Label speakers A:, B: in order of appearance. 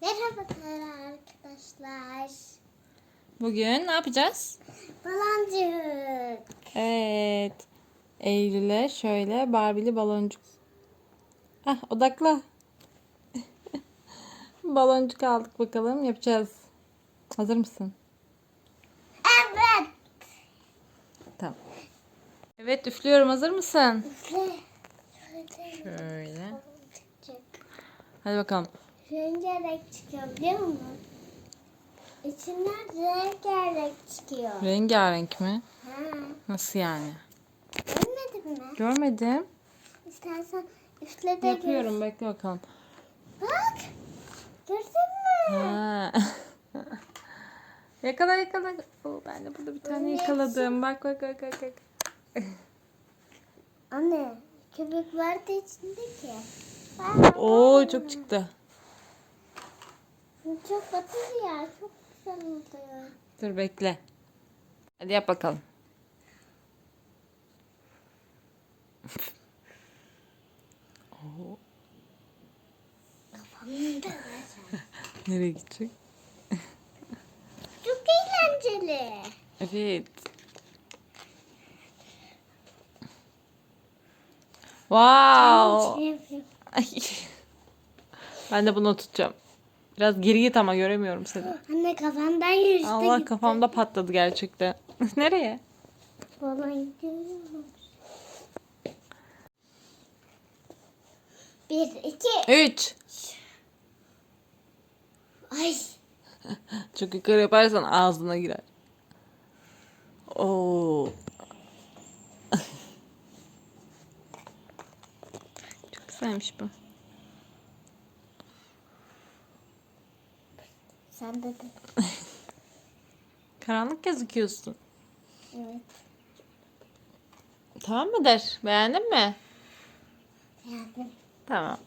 A: Merhaba arkadaşlar.
B: Bugün ne yapacağız?
A: Balancık.
B: Evet. Eylül'e şöyle Barbie'li baloncuk. Hah odakla. baloncuk aldık bakalım yapacağız. Hazır mısın?
A: Evet.
B: Tamam. Evet üflüyorum hazır mısın?
A: Üfle.
B: Şöyle. Hadi bakalım.
A: Rengarenk çıkıyor biliyor musun? İçinden rengarenk çıkıyor.
B: Rengarenk mi?
A: Ha.
B: Nasıl yani?
A: Görmedin mi?
B: Görmedim.
A: İstersen üfle de
B: Yapıyorum bekle bakalım.
A: Bak. Gördün mü?
B: Ha. yakala yakala. Oo, ben de burada bir tane yakaladım. Bak bak bak bak. bak.
A: Anne. Köpek vardı içinde ki. Bak.
B: Oo çok çıktı.
A: Çok batır ya. Çok güzel oluyor.
B: Dur bekle. Hadi yap bakalım. Oo, nereye gidecek?
A: Çok eğlenceli.
B: Evet. Wow.
A: Şey.
B: Ay. Ben de bunu tutacağım. Biraz geri git ama göremiyorum seni.
A: Anne kafamdan yürüyüşte
B: Allah
A: gitti.
B: kafamda patladı gerçekten. Nereye?
A: Bana gidiyorum. Bir, iki.
B: Üç.
A: Ay.
B: Çok yukarı yaparsan ağzına girer. Oo. Çok güzelmiş bu.
A: Sen de de.
B: Karanlık gözüküyorsun.
A: Evet.
B: Tamam mı der? Beğendin mi?
A: Beğendim.
B: Tamam.